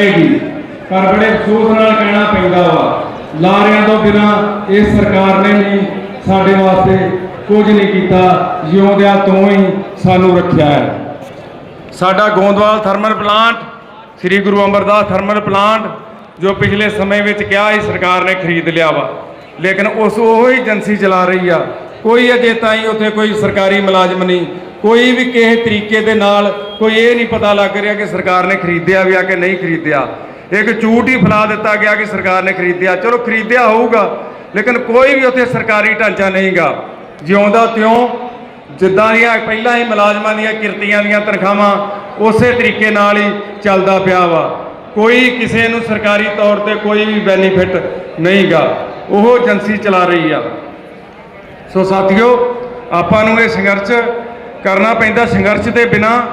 ਹੈਗੀ। ਪਰ ਬੜੇ ਅਫਸੋਸ ਨਾਲ ਕਹਿਣਾ ਪੈਂਦਾ ਵਾ, ਲਾਰਿਆਂ ਤੋਂ ਬਿਨਾ ਇਸ ਸਰਕਾਰ ਨੇ ਵੀ ਸਾਡੇ ਵਾਸਤੇ ਕੁਝ ਨਹੀਂ ਕੀਤਾ, ਜਿਉਂਦਿਆਂ ਤੋਂ ਹੀ ਸਾਨੂੰ ਰੱਖਿਆ ਹੈ। ਸਾਡਾ Goindwal thermal plant, Sri Guru Amardas thermal plant, ਜੋ ਪਿਛਲੇ ਸਮੇਂ ਵਿੱਚ ਕਿਹਾ ਹੀ ਸਰਕਾਰ ਨੇ ਖਰੀਦ ਲਿਆ ਵਾ। ਲੇਕਿਨ ਉਸ ਉਹ ਹੀ ਏਜੰਸੀ ਚਲਾ ਰਹੀ ਆ। ਕੋਈ ਅਜੇ ਤਾਈਂ ਉੱਥੇ ਕੋਈ ਸਰਕਾਰੀ ਮੁਲਾਜ਼ਮ ਨਹੀਂ। ਕੋਈ ਵੀ ਕਿਸੇ ਤਰੀਕੇ ਦੇ ਨਾਲ ਕੋਈ ਇਹ ਨਹੀਂ ਪਤਾ ਲੱਗ ਰਿਹਾ ਕਿ ਸਰਕਾਰ ਨੇ ਖਰੀਦਿਆ ਵੀ ਆ ਕਿ ਨਹੀਂ ਖਰੀਦਿਆ। ਇੱਕ ਝੂਠ ਹੀ ਫੈਲਾ ਦਿੱਤਾ ਗਿਆ ਕਿ ਸਰਕਾਰ ਨੇ ਖਰੀਦਿਆ। ਚਲੋ ਖਰੀਦਿਆ ਹੋਊਗਾ, ਲੇਕਿਨ ਕੋਈ ਵੀ ਉੱਥੇ ਸਰਕਾਰੀ ਢਾਂਚਾ ਨਹੀਂਗਾ। ਜਿਉਂਦਾ ਤਿਉਂ, ਜਿੱਦਾਂ ਦੀਆਂ ਪਹਿਲਾਂ ਹੀ ਮੁਲਾਜ਼ਮਾਂ ਦੀਆਂ ਕਿਰਤੀਆਂ ਦੀਆਂ ਤਨਖਾਹਾਂ, ਉਸੇ ਤਰੀਕੇ ਨਾਲ ਹੀ ਚੱਲਦਾ ਪਿਆ ਵਾ। ਕੋਈ ਕਿਸੇ ਨੂੰ ਸਰਕਾਰੀ ਤੌਰ ਤੇ ਕੋਈ ਵੀ ਬੈਨੀਫਿਟ ਨਹੀਂਗਾ। ਉਹ ਏਜੰਸੀ ਚਲਾ ਰਹੀ ਆ। ਸੋ ਸਾਥੀਓ, ਆਪਾਂ ਨੂੰ ਇਹ ਸੰਘਰਸ਼ ਕਰਨਾ ਪੈਂਦਾ ਸੰਘਰਸ਼ ਦੇ ਬਿਨਾ।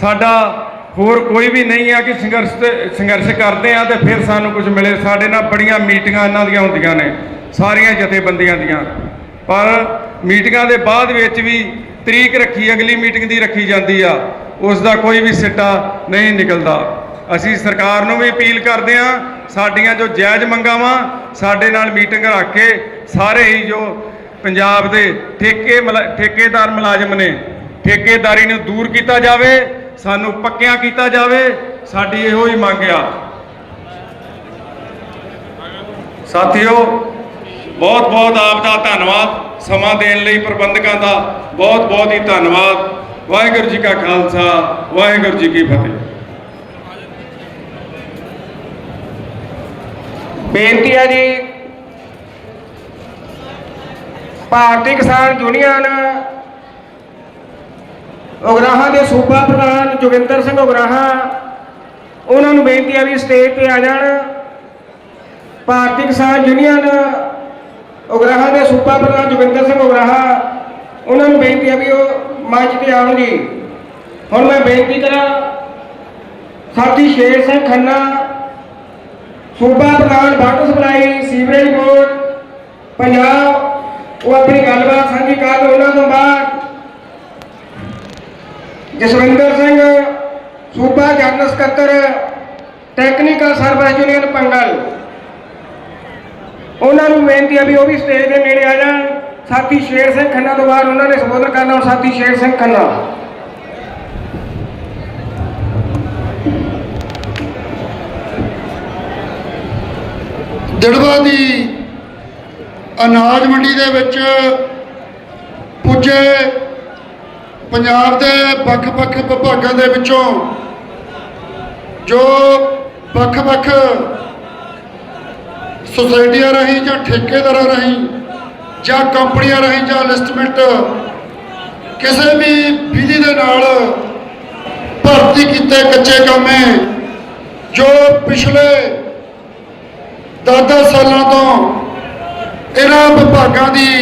ਸਾਡਾ ਹੋਰ ਕੋਈ ਵੀ ਨਹੀਂ ਆ ਕਿ ਸੰਘਰਸ਼ ਤੇ, ਸੰਘਰਸ਼ ਕਰਦੇ ਆ ਤੇ ਫਿਰ ਸਾਨੂੰ ਕੁਝ ਮਿਲੇ। ਸਾਡੇ ਨਾਲ ਬੜੀਆਂ ਮੀਟਿੰਗਾਂ ਇਹਨਾਂ ਦੀਆਂ ਹੁੰਦੀਆਂ ਨੇ, ਸਾਰੀਆਂ ਜਥੇਬੰਦੀਆਂ ਦੀਆਂ। ਪਰ ਮੀਟਿੰਗਾਂ ਦੇ ਬਾਅਦ ਵਿੱਚ ਵੀ ਤਰੀਕ ਰੱਖੀ, ਅਗਲੀ ਮੀਟਿੰਗ ਦੀ ਰੱਖੀ ਜਾਂਦੀ ਆ। ਉਸ ਦਾ ਕੋਈ ਵੀ ਸਿੱਟਾ ਨਹੀਂ ਨਿਕਲਦਾ। ਅਸੀਂ ਸਰਕਾਰ ਨੂੰ ਵੀ ਅਪੀਲ ਕਰਦੇ ਆ, ਸਾਡੀਆਂ ਜੋ ਜਾਇਜ਼ ਮੰਗਾਂ ਵਾ, ਸਾਡੇ ਨਾਲ ਮੀਟਿੰਗ ਰੱਖ ਕੇ ਸਾਰੇ ਹੀ ਜੋ ਪੰਜਾਬ ਦੇ ਠੇਕੇ, ਮੁਲਾ- ਠੇਕੇਦਾਰ ਮੁਲਾਜ਼ਮ ਨੇ ਠੇਕੇਦਾਰੀ ਨੂੰ ਦੂਰ ਕੀਤਾ ਜਾਵੇ, ਸਾਨੂੰ ਪੱਕਿਆਂ ਕੀਤਾ ਜਾਵੇ, ਸਾਡੀ ਇਹੋ ਹੀ ਮੰਗ ਆ। ਸਾਥੀਓ ਬਹੁਤ ਬਹੁਤ ਆਪ ਦਾ ਧੰਨਵਾਦ ਸਮਾਂ ਦੇਣ ਲਈ ਪ੍ਰਬੰਧਕਾਂ ਦਾ ਬਹੁਤ ਬਹੁਤ ਹੀ ਧੰਨਵਾਦ। ਵਾਹਿਗੁਰੂ ਜੀ ਕਾ ਖਾਲਸਾ, ਵਾਹਿਗੁਰੂ ਜੀ ਕੀ ਫਤਿਹ। ਬੇਨਤੀ ਹੈ ਜੀ, ਭਾਰਤੀ ਕਿਸਾਨ ਯੂਨੀਅਨ ਉਗਰਾਹਾਂ ਦੇ ਸੂਬਾ ਪ੍ਰਧਾਨ ਜੋਗਿੰਦਰ ਸਿੰਘ ਉਗਰਾਹਾਂ, ਉਹਨਾਂ ਨੂੰ ਬੇਨਤੀ ਆ ਵੀ ਸਟੇਜ ਤੇ ਆ ਜਾਣ। ਭਾਰਤੀ ਕਿਸਾਨ ਯੂਨੀਅਨ, ਉਗਰਾਹਾਂ ਦੇ ਸੂਬਾ ਪ੍ਰਧਾਨ ਜੋਗਿੰਦਰ ਸਿੰਘ ਉਗਰਾਹਾਂ, ਉਹਨਾਂ ਨੂੰ ਬੇਨਤੀ ਹੈ ਵੀ ਉਹ ਮੰਚ ਤੇ ਆਉਣ ਜੀ। ਹੁਣ ਮੈਂ ਬੇਨਤੀ ਕਰਾਂ, ਸਾਥੀ ਸ਼ੇਰ ਸਿੰਘ ਖੰਨਾ, ਸੂਬਾ ਪ੍ਰਧਾਨ water supply, sewerage board, Punjab, ਉਹ ਆਪਣੀ ਗੱਲਬਾਤ ਸਾਂਝੀ ਕਰਨ ਉਹਨਾਂ ਤੋਂ ਬਾਅਦ ਜਸਵਿੰਦਰ ਸਿੰਘ, ਸੂਬਾ ਜਨਰਲ ਸਕੱਤਰ ਟੈਕਨੀਕਲ ਸਰਵਿਸ ਯੂਨੀਅਨ ਪੰਗਲ। ਉਹਨਾਂ ਨੂੰ ਬੇਨਤੀ ਆ ਵੀ ਉਹ ਵੀ ਸਟੇਜ ਦੇ ਨੇੜੇ ਆ ਜਾਣ। ਸਾਥੀ ਸ਼ੇਰ ਸਿੰਘ ਖੰਨਾ ਤੋਂ ਬਾਅਦ ਉਹਨਾਂ ਨੇ ਸੰਬੋਧਨ ਕਰਨਾ ਹੁਣ ਸਾਥੀ ਸ਼ੇਰ ਸਿੰਘ ਖੰਨਾ। ਜੜਵਾ ਦੀ ਅਨਾਜ ਮੰਡੀ ਦੇ ਵਿੱਚ ਪੁੱਜੇ ਪੰਜਾਬ ਦੇ ਵੱਖ-ਵੱਖ ਵਿਭਾਗਾਂ ਦੇ ਵਿੱਚੋਂ ਜੋ ਵੱਖ-ਵੱਖ ਸੁਸਾਇਟੀਆਂ ਰਾਹੀਂ ਜਾਂ ਠੇਕੇਦਾਰਾਂ ਰਾਹੀਂ ਜਾਂ ਕੰਪਨੀਆਂ ਰਾਹੀਂ ਜਾਂ ਲਿਸਟਮੈਂਟ ਕਿਸੇ ਵੀ ਵਿਧੀ ਦੇ ਨਾਲ ਭਰਤੀ ਕੀਤੇ ਕੱਚੇ ਕੰਮੇ ਜੋ ਪਿਛਲੇ 10 ਸਾਲਾਂ ਤੋਂ ਇਹਨਾਂ ਵਿਭਾਗਾਂ ਦੀ,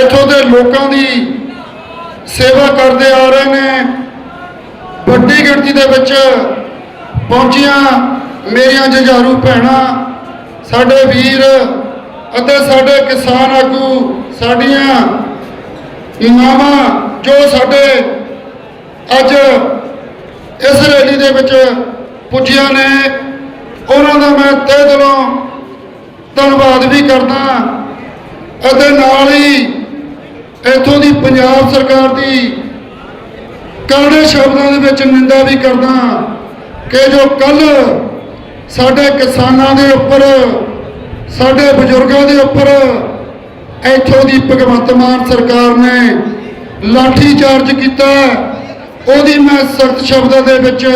ਇੱਥੋਂ ਦੇ ਲੋਕਾਂ ਦੀ ਸੇਵਾ ਕਰਦੇ ਆ ਰਹੇ ਨੇ। ਵੱਡੀ ਗਿਣਤੀ ਦੇ ਵਿੱਚ ਪਹੁੰਚੀਆਂ ਮੇਰੀਆਂ ਜੁਝਾਰੂ ਭੈਣਾਂ, ਸਾਡੇ ਵੀਰ ਅਤੇ ਸਾਡੇ ਕਿਸਾਨ ਆਗੂ, ਸਾਡੀਆਂ ਮਾਵਾਂ ਜੋ ਸਾਡੇ ਅੱਜ ਇਸ ਰੈਲੀ ਦੇ ਵਿੱਚ ਪੁੱਜੀਆਂ ਨੇ, ਉਹਨਾਂ ਦਾ ਮੈਂ ਤਹਿ ਦਿਲੋਂ ਧੰਨਵਾਦ ਵੀ ਕਰਦਾ ਅਤੇ ਨਾਲ ਹੀ ਇੱਥੋਂ ਦੀ ਪੰਜਾਬ ਸਰਕਾਰ ਦੀ ਕਰੜੇ ਸ਼ਬਦਾਂ ਦੇ ਵਿੱਚ ਨਿੰਦਾ ਵੀ ਕਰਦਾ ਕਿ ਜੋ ਕੱਲ ਸਾਡੇ ਕਿਸਾਨਾਂ ਦੇ ਉੱਪਰ, ਸਾਡੇ ਬਜ਼ੁਰਗਾਂ ਦੇ ਉੱਪਰ ਇੱਥੋਂ ਦੀ ਭਗਵੰਤ ਮਾਨ ਸਰਕਾਰ ਨੇ ਲਾਠੀ ਚਾਰਜ ਕੀਤਾ, ਉਹਦੀ ਮੈਂ ਸਖਤ ਸ਼ਬਦਾਂ ਦੇ ਵਿੱਚ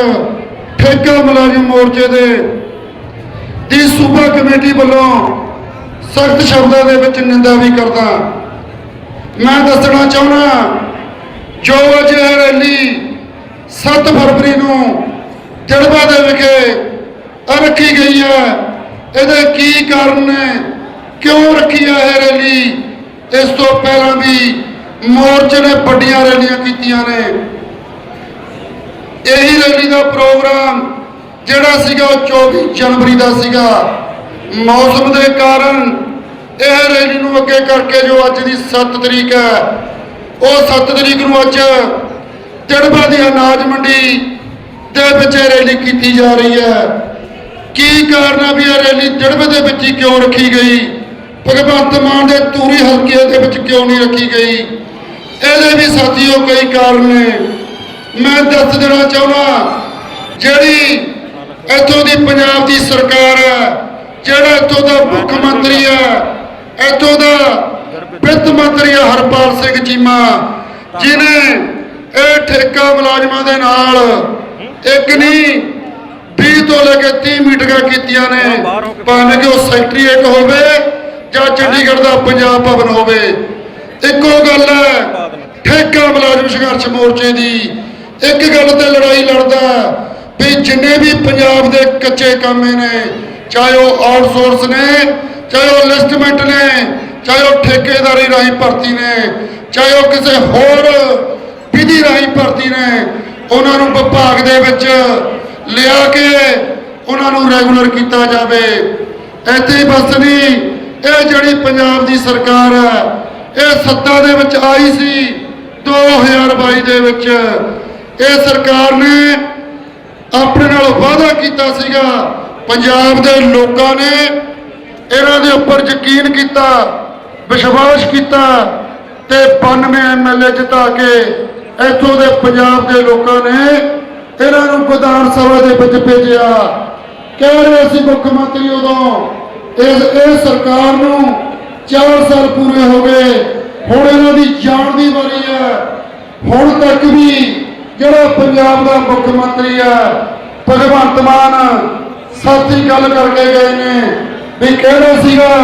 ਠੇਕਾ ਮੁਲਾਜ਼ਮ ਮੋਰਚੇ ਦੇ, ਦੀ ਸੂਬਾ ਕਮੇਟੀ ਵੱਲੋਂ ਸਖਤ ਸ਼ਬਦਾਂ ਦੇ ਵਿੱਚ ਨਿੰਦਾ ਵੀ ਕਰਦਾ ਮੈਂ ਦੱਸਣਾ ਚਾਹੁੰਦਾ ਜੋ ਅੱਜ ਇਹ ਰੈਲੀ 7 ਫਰਵਰੀ ਨੂੰ ਜੜਵਾ ਦੇ ਵਿਖੇ ਰੱਖੀ ਗਈ ਹੈ, ਇਹਦੇ ਕੀ ਕਾਰਨ ਨੇ, ਕਿਉਂ ਰੱਖੀ ਹੈ ਇਹ ਰੈਲੀ? ਇਸ ਤੋਂ ਪਹਿਲਾਂ ਵੀ ਮੋਰਚੇ ਨੇ ਵੱਡੀਆਂ ਰੈਲੀਆਂ ਕੀਤੀਆਂ ਨੇ। ਇਹੀ ਰੈਲੀ ਦਾ ਪ੍ਰੋਗਰਾਮ ਜਿਹੜਾ ਸੀਗਾ ਉਹ 24 ਜਨਵਰੀ ਦਾ ਸੀਗਾ। ਮੌਸਮ ਦੇ ਕਾਰਨ ਇਹ ਰੈਲੀ ਨੂੰ ਅੱਗੇ ਕਰਕੇ ਜੋ ਅੱਜ ਦੀ 7 ਤਰੀਕ ਹੈ, ਉਹ 7 ਤਰੀਕ ਨੂੰ ਅੱਜ ਜੜਬਾ ਦੀ ਅਨਾਜ ਮੰਡੀ ਦੇ ਵਿੱਚ ਇਹ ਰੈਲੀ ਕੀਤੀ ਜਾ ਰਹੀ ਹੈ। ਕੀ ਕਾਰਨ ਆ ਵੀ ਇਹ ਰੈਲੀ ਜੜਵੇ ਦੇ ਵਿੱਚ ਹੀ ਕਿਉਂ ਰੱਖੀ ਗਈ? ਭਗਵੰਤ ਮਾਨ ਦੇ ਤੂਰੀ ਹਲਕੇ ਦੇ ਵਿੱਚ ਕਿਉਂ ਨਹੀਂ ਰੱਖੀ ਗਈ? ਇਹਦੇ ਵੀ ਸਾਥੀਓ ਕਈ ਕਾਰਨ ਨੇ। ਮੈਂ ਦੱਸ ਦੇਣਾ ਚਾਹੁੰਦਾ, ਜਿਹੜੀ ਇੱਥੋਂ ਦੀ ਪੰਜਾਬ ਦੀ ਸਰਕਾਰ ਹੈ, ਜਿਹੜਾ ਇੱਥੋਂ ਦਾ ਮੁੱਖ ਮੰਤਰੀ ਹੈ ਇੱਥੋਂ ਦਾ ਵਿੱਤ ਮੰਤਰੀ ਹਰਪਾਲ ਸਿੰਘ ਚੀਮਾ ਜਿਨੇ ਇਹ ਠੇਕਾ ਮੁਲਾਜ਼ਮਾਂ ਦੇ ਨਾਲ ਇੱਕ ਨਹੀਂ 20 ਤੋਂ ਲੈ ਕੇ 30 ਮੀਟਿੰਗਾਂ ਕੀਤੀਆਂ ਨੇ। ਭਾਵੇਂ ਕਿ ਉਹ ਸੈਕਟਰੀ ਇੱਕ ਹੋਵੇ ਜਾਂ ਚੰਡੀਗੜ੍ਹ ਦਾ ਪੰਜਾਬ ਭਵਨ ਹੋਵੇ। ਇੱਕੋ ਗੱਲ ਹੈ, ਠੇਕਾ ਮੁਲਾਜ਼ਮ ਸੰਘਰਸ਼ ਮੋਰਚੇ ਦੀ। ਇੱਕ ਗੱਲ ਤੇ ਲੜਾਈ ਲੜਦਾ, ਵੀ ਜਿੰਨੇ ਵੀ ਪੰਜਾਬ ਦੇ ਕੱਚੇ ਕਾਮੇ ਨੇ, ਚਾਹੇ ਉਹ ਆਊਟਸੋਰਸ ਨੇ ਚਾਹੇ ਉਹ ਲਿਸਟਮੈਂਟ ਨੇ, ਚਾਹੇ ਉਹ ਠੇਕੇਦਾਰੀ ਰਾਹੀਂ ਭਰਤੀ ਨੇ, ਚਾਹੇ ਉਹ ਕਿਸੇ ਹੋਰ ਵਿਧੀ ਰਾਹੀਂ ਭਰਤੀ ਨੇ, ਉਹਨਾਂ ਨੂੰ ਵਿਭਾਗ ਦੇ ਵਿੱਚ ਲਿਆ ਕੇ ਉਹਨਾਂ ਨੂੰ ਰੈਗੂਲਰ ਕੀਤਾ ਜਾਵੇ। ਇੱਥੇ ਹੀ ਬਸ ਨਹੀਂ ਇਹ ਜਿਹੜੀ ਪੰਜਾਬ ਦੀ ਸਰਕਾਰ ਹੈ, ਇਹ ਸੱਤਾ ਦੇ ਵਿੱਚ ਆਈ ਸੀ 2022 ਦੇ ਵਿੱਚ। ਇਹ ਸਰਕਾਰ ਨੇ ਆਪਣੇ ਨਾਲ ਵਾਅਦਾ ਕੀਤਾ ਸੀਗਾ, ਪੰਜਾਬ ਦੇ ਲੋਕਾਂ ਨੇ ਇਹਨਾਂ ਦੇ ਉੱਪਰ ਯਕੀਨ ਕੀਤਾ, ਵਿਸ਼ਵਾਸ ਕੀਤਾ ਤੇ 92 ਐਮਐਲਏ ਜਿਤਾ ਕੇ ਇੱਥੋਂ ਦੇ ਪੰਜਾਬ ਦੇ ਲੋਕਾਂ ਨੇ ਇਹਨਾਂ ਨੂੰ ਵਿਧਾਨ ਸਭਾ ਦੇ ਵਿੱਚ ਭੇਜਿਆ। ਕਹਿ ਰਹੇ ਸੀ ਮੁੱਖ ਮੰਤਰੀ ਉਦੋਂ, ਇਸ, ਇਹ ਸਰਕਾਰ ਨੂੰ 4 ਸਾਲ ਪੂਰੇ ਹੋ ਗਏ, ਹੁਣ ਇਹਨਾਂ ਦੀ ਜਾਣ ਦੀ ਵਾਰੀ ਹੈ। ਹੁਣ ਤੱਕ ਵੀ ਜਿਹੜਾ ਪੰਜਾਬ ਦਾ ਮੁੱਖ ਮੰਤਰੀ ਹੈ, ਭਗਵੰਤ ਮਾਨ, ਸਾਥੀ ਗੱਲ ਕਰਕੇ ਗਏ ਨੇ। ਵੀ ਕਹਿਣਾ ਸੀਗਾ?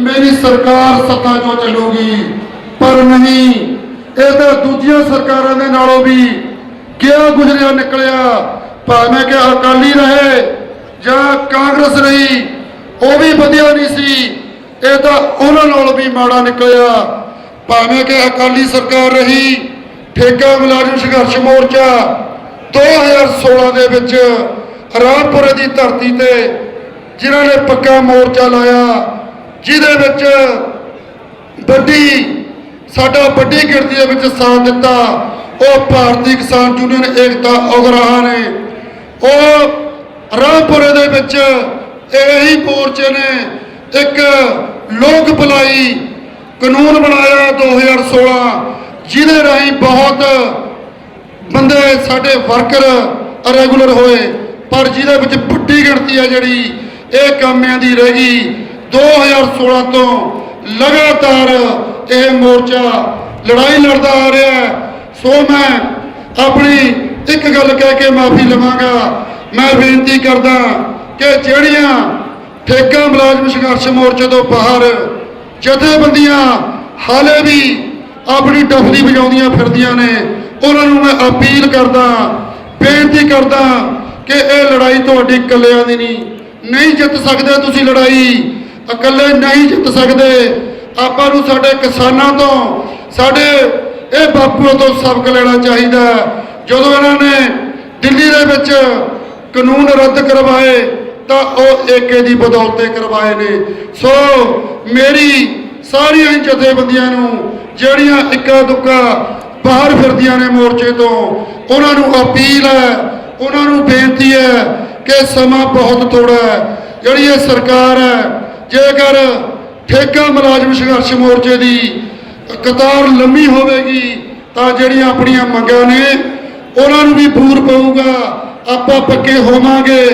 ਮੇਰੀ ਸਰਕਾਰ ਸੱਤਾ 'ਚੋਂ ਚੱਲੂਗੀ, ਪਰ ਨਹੀਂ, ਇਹ ਤਾਂ ਦੂਜੀਆਂ ਸਰਕਾਰਾਂ ਦੇ ਨਾਲੋਂ ਵੀ ਕਿਹਾ ਗੁਜ਼ਰਿਆ ਨਿਕਲਿਆ। ਭਾਵੇਂ ਕਿ ਅਕਾਲੀ ਰਹੇ ਜਾਂ ਕਾਂਗਰਸ ਰਹੀ, ਉਹ ਵੀ ਵਧੀਆ ਨਹੀਂ ਸੀ। ਇਹ ਤਾਂ ਉਹਨਾਂ ਨਾਲੋਂ ਵੀ ਮਾੜਾ ਨਿਕਲਿਆ। ਭਾਵੇਂ ਕਿ ਅਕਾਲੀ ਸਰਕਾਰ ਰਹੀ, ਠੇਕਾ ਮੁਲਾਜ਼ਮ ਸੰਘਰਸ਼ ਮੋਰਚਾ 2016 ਦੇ ਵਿੱਚ ਰਾਮਪੁਰੇ ਦੀ ਧਰਤੀ ਤੇ ਜਿਨ੍ਹਾਂ ਨੇ ਪੱਕਾ ਮੋਰਚਾ ਲਾਇਆ, ਜਿਹਦੇ ਵਿੱਚ ਵੱਡੀ, ਸਾਡਾ ਵੱਡੀ ਗਿਣਤੀ ਦੇ ਵਿੱਚ ਸਾਥ ਦਿੱਤਾ, ਉਹ ਭਾਰਤੀ ਕਿਸਾਨ ਯੂਨੀਅਨ ਏਕਤਾ ਉਗਰਾਹਾਂ ਨੇ। ਉਹ ਰਾਮਪੁਰੇ ਦੇ ਵਿੱਚ ਇਹੀ ਮੋਰਚੇ ਨੇ, ਇੱਕ ਲੋਕ ਭਲਾਈ ਕਾਨੂੰਨ ਬਣਾਇਆ 2016 ਜਿਹਦੇ ਰਾਹੀਂ ਬਹੁਤ ਬੰਦੇ ਸਾਡੇ ਵਰਕਰ ਰੈਗੂਲਰ ਹੋਏ, ਪਰ ਜਿਹਦੇ ਵਿੱਚ ਵੱਡੀ ਗਿਣਤੀ ਹੈ ਜਿਹੜੀ ਇਹ ਕਾਮਿਆਂ ਦੀ ਰਹਿ ਗਈ। 2016 ਤੋਂ ਲਗਾਤਾਰ ਇਹ ਮੋਰਚਾ ਲੜਾਈ ਲੜਦਾ ਆ ਰਿਹਾ ਹੈ। ਸੋ ਮੈਂ ਆਪਣੀ ਇੱਕ ਗੱਲ ਕਹਿ ਕੇ ਮਾਫੀ ਲਵਾਂਗਾ। ਮੈਂ ਬੇਨਤੀ ਕਰਦਾ ਕਿ ਜਿਹੜੀਆਂ ਠੇਕਾ ਮੁਲਾਜ਼ਮ ਸੰਘਰਸ਼ ਮੋਰਚੇ ਤੋਂ ਬਾਹਰ ਜਥੇਬੰਦੀਆਂ ਹਾਲੇ ਵੀ ਆਪਣੀ ਟਫਲੀ ਵਜਾਉਂਦੀਆਂ ਫਿਰਦੀਆਂ ਨੇ, ਉਹਨਾਂ ਨੂੰ ਮੈਂ ਅਪੀਲ ਕਰਦਾ, ਬੇਨਤੀ ਕਰਦਾ ਕਿ ਇਹ ਲੜਾਈ ਤੁਹਾਡੀ ਇਕੱਲਿਆਂ ਦੀ ਨਹੀਂ ਨਹੀਂ ਜਿੱਤ ਸਕਦੇ ਤੁਸੀਂ ਲੜਾਈ, ਇਕੱਲੇ ਨਹੀਂ ਜਿੱਤ ਸਕਦੇ। ਆਪਾਂ ਨੂੰ ਸਾਡੇ ਕਿਸਾਨਾਂ ਤੋਂ, ਸਾਡੇ ਇਹ ਬਾਪੂਆਂ ਤੋਂ ਸਬਕ ਲੈਣਾ ਚਾਹੀਦਾ ਜਦੋਂ ਇਹਨਾਂ ਨੇ ਦਿੱਲੀ ਦੇ ਵਿੱਚ ਕਾਨੂੰਨ ਰੱਦ ਕਰਵਾਏ, ਤਾਂ ਉਹ ਏਕੇ ਦੀ ਬਦੌਲਤੇ ਕਰਵਾਏ ਨੇ। ਸੋ ਮੇਰੀ ਸਾਰੀਆਂ ਹੀ ਜਥੇਬੰਦੀਆਂ ਨੂੰ, ਜਿਹੜੀਆਂ ਇੱਕਾ ਦੁੱਕਾ ਬਾਹਰ ਫਿਰਦੀਆਂ ਨੇ ਮੋਰਚੇ ਤੋਂ, ਉਹਨਾਂ ਨੂੰ ਅਪੀਲ ਹੈ, ਉਹਨਾਂ ਨੂੰ ਬੇਨਤੀ ਹੈ ਕਿ ਸਮਾਂ ਬਹੁਤ ਥੋੜਾ ਹੈ। ਜਿਹੜੀ ਇਹ ਸਰਕਾਰ ਹੈ, ਜੇਕਰ ਠੇਕਾ ਮੁਲਾਜ਼ਮ ਸੰਘਰਸ਼ ਮੋਰਚੇ ਦੀ ਕਤਾਰ ਲੰਮੀ ਹੋਵੇਗੀ, ਤਾਂ ਜਿਹੜੀਆਂ ਆਪਣੀਆਂ ਮੰਗਾਂ ਨੇ, ਉਹਨਾਂ ਨੂੰ ਵੀ ਪੂਰ ਪਊਗਾ। ਆਪਾਂ ਪੱਕੇ ਹੋਵਾਂਗੇ,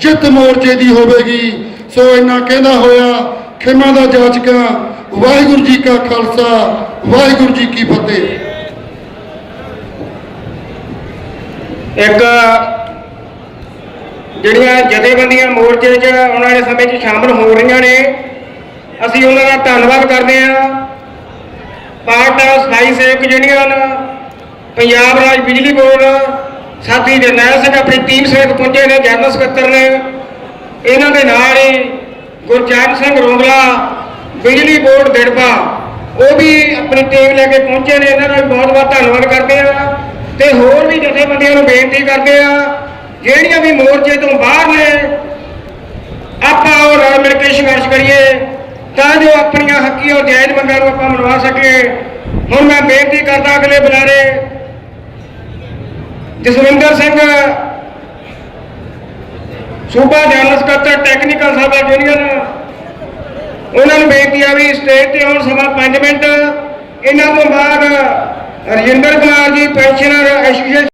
ਜਿੱਤ ਮੋਰਚੇ ਦੀ ਹੋਵੇਗੀ। ਸੋ ਇੰਨਾ ਕਹਿੰਦਾ ਹੋਇਆ, ਖਿਮਾ ਦਾ ਜਾਚਕਾ, ਵਾਹਿਗੁਰੂ ਜੀ ਕਾ ਖਾਲਸਾ, ਵਾਹਿਗੁਰੂ ਜੀ ਕੀ ਫਤਿਹ। ਇੱਕ ਜਿਹੜੀਆਂ ਜਥੇਬੰਦੀਆਂ ਮੋਰਚੇ 'ਚ ਆਉਣ ਵਾਲੇ ਸਮੇਂ 'ਚ ਸ਼ਾਮਲ ਹੋ ਰਹੀਆਂ ਨੇ, ਅਸੀਂ ਉਹਨਾਂ ਦਾ ਧੰਨਵਾਦ ਕਰਦੇ ਹਾਂ। ਪਾਰਟ ਸਥਾਈ ਸੇਵਕ ਯੂਨੀਅਨ ਪੰਜਾਬ ਰਾਜ ਬਿਜਲੀ ਬੋਰਡ, ਸਾਥੀ ਜਰਨੈਲ ਸਿੰਘ ਆਪਣੀ ਟੀਮ ਸਮੇਤ ਪਹੁੰਚੇ ਨੇ, ਜਨਰਲ ਸਕੱਤਰ ਨੇ। ਇਹਨਾਂ ਦੇ ਨਾਲ ਹੀ ਗੁਰਚਰਨ ਸਿੰਘ ਰੋਂਗਲਾ, ਬਿਜਲੀ ਬੋਰਡ ਦਿੜਬਾ, ਉਹ ਵੀ ਆਪਣੀ ਟੀਮ ਲੈ ਕੇ ਪਹੁੰਚੇ ਨੇ। ਇਹਨਾਂ ਦਾ ਵੀ ਬਹੁਤ ਬਹੁਤ ਧੰਨਵਾਦ ਕਰਦੇ ਆ ਤੇ ਹੋਰ ਵੀ ਜਥੇਬੰਦੀਆਂ ਨੂੰ ਬੇਨਤੀ ਕਰਦੇ ਆ ਜਿਹੜੀਆਂ ਵੀ ਮੋਰਚੇ ਤੋਂ ਬਾਹਰ ਨੇ, ਆਪਾਂ ਉਹ ਰਲ ਮਿਲ ਕੇ ਸੰਘਰਸ਼ ਕਰੀਏ, ਤਾਂ ਜੋ ਆਪਣੀਆਂ ਹੱਕੀ ਔਰ ਜਾਇਜ਼ ਮੰਗਾਂ ਨੂੰ ਆਪਾਂ ਮਨਵਾ ਸਕੀਏ। ਹੁਣ ਮੈਂ ਬੇਨਤੀ ਕਰਦਾ ਅਗਲੇ ਬੁਲਾਰੇ, ਜਸਵਿੰਦਰ ਸਿੰਘ, ਸੂਬਾ ਜਨਰਲ ਸਕੱਤਰ ਟੈਕਨੀਕਲ ਸਭਾ ਯੂਨੀਅਨ ਉਹਨਾਂ ਨੂੰ ਬੇਨਤੀ ਆ ਵੀ ਸਟੇਜ ਤੇ ਆਉਣ ਸਮਾਂ 5 ਮਿੰਟ। ਇਹਨਾਂ ਤੋਂ ਬਾਅਦ ਰਜਿੰਦਰ ਕੁਮਾਰ ਜੀ ਪੈਨਸ਼ਨਰ ਐਸੋਸੀਏਸ਼ਨ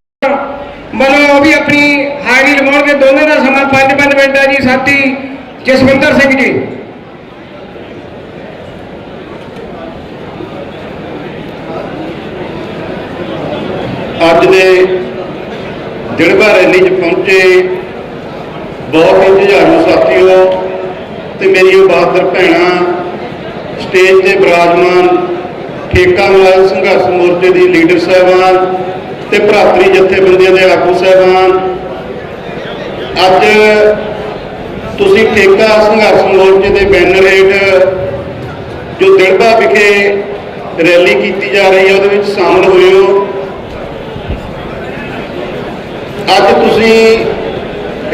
ਵੱਲੋਂ ਉਹ ਵੀ ਆਪਣੀ ਹਾਜ਼ਰੀ ਲਗਾਉਣਗੇ ਦੋਨਾਂ ਦਾ ਸਮਾਂ 5-5 ਮਿੰਟ ਹੈ ਜੀ, ਸਾਥੀ ਜਸਵਿੰਦਰ ਸਿੰਘ ਜੀ। ਅੱਜ ਦੇ ਦਿੜਬਾ ਰੈਲੀ 'ਚ ਪਹੁੰਚੇ, ਬਹੁਤ ਹੀ ਜੁਝਾਰੂ ਸਾਥੀਓ, ਤੇ ਮੇਰੀ ਉਹ ਬਹਾਦਰ ਭੈਣਾਂ, ਸਟੇਜ ਤੇ ਬਿਰਾਜਮਾਨ ਠੇਕਾ ਮੁਲਾਜ਼ਮ ਸੰਘਰਸ਼ ਮੋਰਚੇ ਦੀ ਲੀਡਰ ਸਾਹਿਬਾਨ ਤੇ ਭਰਾਤਰੀ ਜਥੇਬੰਦੀਆਂ ਦੇ ਆਗੂ ਸਾਹਿਬਾਨ ਅੱਜ ਤੁਸੀਂ ਠੇਕਾ ਸੰਘਰਸ਼ ਮੋਰਚੇ ਦੇ ਬੈਨਰ ਹੇਠ ਜੋ ਦਿੜਬਾ ਵਿਖੇ ਰੈਲੀ ਕੀਤੀ ਜਾ ਰਹੀ ਹੈ, ਉਹਦੇ ਵਿੱਚ ਸ਼ਾਮਲ ਹੋਏ ਹੋ। ਅੱਜ ਤੁਸੀਂ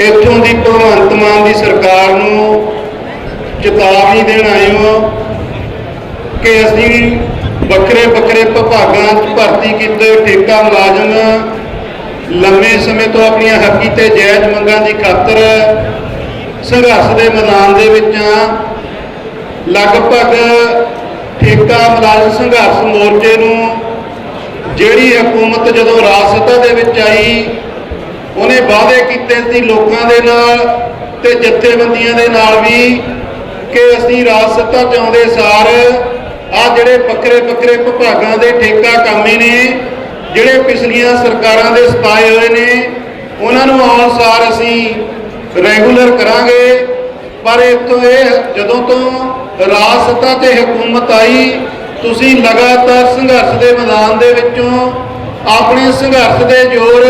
ਇੱਥੋਂ ਦੀ ਭਗਵੰਤ ਮਾਨ ਦੀ ਸਰਕਾਰ ਨੂੰ ਚੇਤਾਵਨੀ ਦੇਣ ਆਏ ਹੋ ਕਿ ਅਸੀਂ ਵੱਖਰੇ ਵੱਖਰੇ ਵਿਭਾਗਾਂ 'ਚ ਭਰਤੀ ਕੀਤੇ ਠੇਕਾ ਮੁਲਾਜ਼ਮ ਲੰਮੇ ਸਮੇਂ ਤੋਂ ਆਪਣੀਆਂ ਹੱਕੀ ਤੇ ਜਾਇਜ਼ ਮੰਗਾਂ ਦੀ ਖਾਤਰ ਸੰਘਰਸ਼ ਦੇ ਮੈਦਾਨ ਦੇ ਵਿੱਚ ਲਗਭਗ ਠੇਕਾ ਮੁਲਾਜ਼ਮ ਸੰਘਰਸ਼ ਮੋਰਚੇ ਨੂੰ ਜਿਹੜੀ ਹਕੂਮਤ ਜਦੋਂ ਰਾਜ ਸੱਤਾ ਦੇ ਵਿੱਚ ਆਈ, ਉਹਨੇ ਵਾਅਦੇ ਕੀਤੇ ਸੀ ਲੋਕਾਂ ਦੇ ਨਾਲ ਤੇ ਜਥੇਬੰਦੀਆਂ ਦੇ ਨਾਲ ਵੀ ਕਿ ਅਸੀਂ ਰਾਜ ਸੱਤਾ ਚ ਆਉਂਦੇ ਸਾਰ ਆ ਜਿਹੜੇ ਵੱਖਰੇ ਵੱਖਰੇ ਵਿਭਾਗਾਂ ਦੇ ਠੇਕਾ ਕਾਮੇ ਨੇ ਜਿਹੜੇ ਪਿਛਲੀਆਂ ਸਰਕਾਰਾਂ ਦੇ ਸਤਾਏ ਹੋਏ ਨੇ, ਉਹਨਾਂ ਨੂੰ ਆਉਣ ਸਾਰ ਅਸੀਂ ਰੈਗੂਲਰ ਕਰਾਂਗੇ। ਪਰ ਇਤੋਂ ਇਹ, ਜਦੋਂ ਤੋਂ ਰਾਜ ਰਾਜਸਤਾ ਤੇ ਹਕੂਮਤ ਆਈ, ਤੁਸੀਂ ਲਗਾਤਾਰ ਸੰਘਰਸ਼ ਦੇ ਮੈਦਾਨ ਦੇ ਵਿੱਚੋਂ ਆਪਣੇ ਸੰਘਰਸ਼ ਦੇ ਜ਼ੋਰ,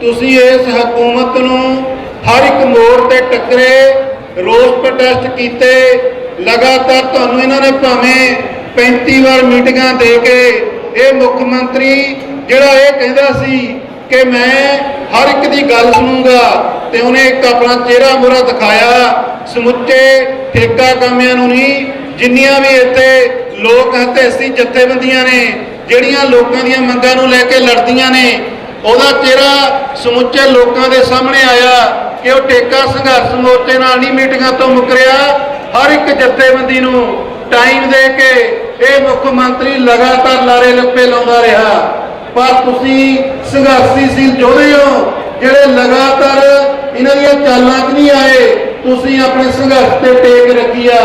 ਤੁਸੀਂ ਇਸ ਹਕੂਮਤ ਨੂੰ ਹਰ ਇੱਕ ਮੋੜ ਤੇ ਟੱਕਰੇ, ਰੋਸ ਪ੍ਰੋਟੈਸਟ ਕੀਤੇ। ਲਗਾਤਾਰ ਤੁਹਾਨੂੰ ਇਹਨਾਂ ਨੇ ਭਾਵੇਂ 35 ਵਾਰ ਮੀਟਿੰਗਾਂ ਦੇ ਕੇ ਇਹ ਮੁੱਖ ਮੰਤਰੀ ਜਿਹੜਾ ਇਹ ਕਹਿੰਦਾ ਸੀ ਕਿ ਮੈਂ ਹਰ ਇੱਕ ਦੀ ਗੱਲ ਸੁਣੂੰਗਾ ਤੇ ਉਹਨੇ ਇੱਕ ਆਪਣਾ ਚਿਹਰਾ ਮੋਰਾ ਦਿਖਾਇਆ, ਸਮੁੱਚੇ ਠੇਕਾ ਕਾਮਿਆਂ ਨੂੰ ਨਹੀਂ, ਜਿੰਨੀਆਂ ਵੀ ਇੱਥੇ ਲੋਕ ਹਤੈਸੀ ਜਥੇਬੰਦੀਆਂ ਨੇ, ਜਿਹੜੀਆਂ ਲੋਕਾਂ ਦੀਆਂ ਮੰਗਾਂ ਨੂੰ ਲੈ ਕੇ ਲੜਦੀਆਂ ਨੇ, ਉਹਦਾ ਚਿਹਰਾ ਸਮੁੱਚੇ ਲੋਕਾਂ ਦੇ ਸਾਹਮਣੇ ਆਇਆ ਕਿ ਉਹ ਟੇਕਾ ਸੰਘਰਸ਼ ਮੋਰਚੇ ਨਾਲ ਨਹੀਂ ਮੀਟਿੰਗਾਂ ਤੋਂ ਮੁਕਰਿਆ ਹਰ ਇੱਕ ਜਥੇਬੰਦੀ ਨੂੰ ਟਾਈਮ ਦੇ ਕੇ ਇਹ ਮੁੱਖ ਮੰਤਰੀ ਲਗਾਤਾਰ ਲਾਰੇ ਲੱਪੇ ਲਾਉਂਦਾ ਰਿਹਾ। ਪਰ ਤੁਸੀਂ ਸੰਘਰਸ਼ੀ ਸੀ ਹੋ, ਜਿਹੜੇ ਲਗਾਤਾਰ ਇਹਨਾਂ ਦੀਆਂ ਚਾਲਾਂ 'ਚ ਨਹੀਂ ਆਏ, ਤੁਸੀਂ ਆਪਣੇ ਸੰਘਰਸ਼ ਤੇ ਟੇਕ ਰੱਖੀ ਆ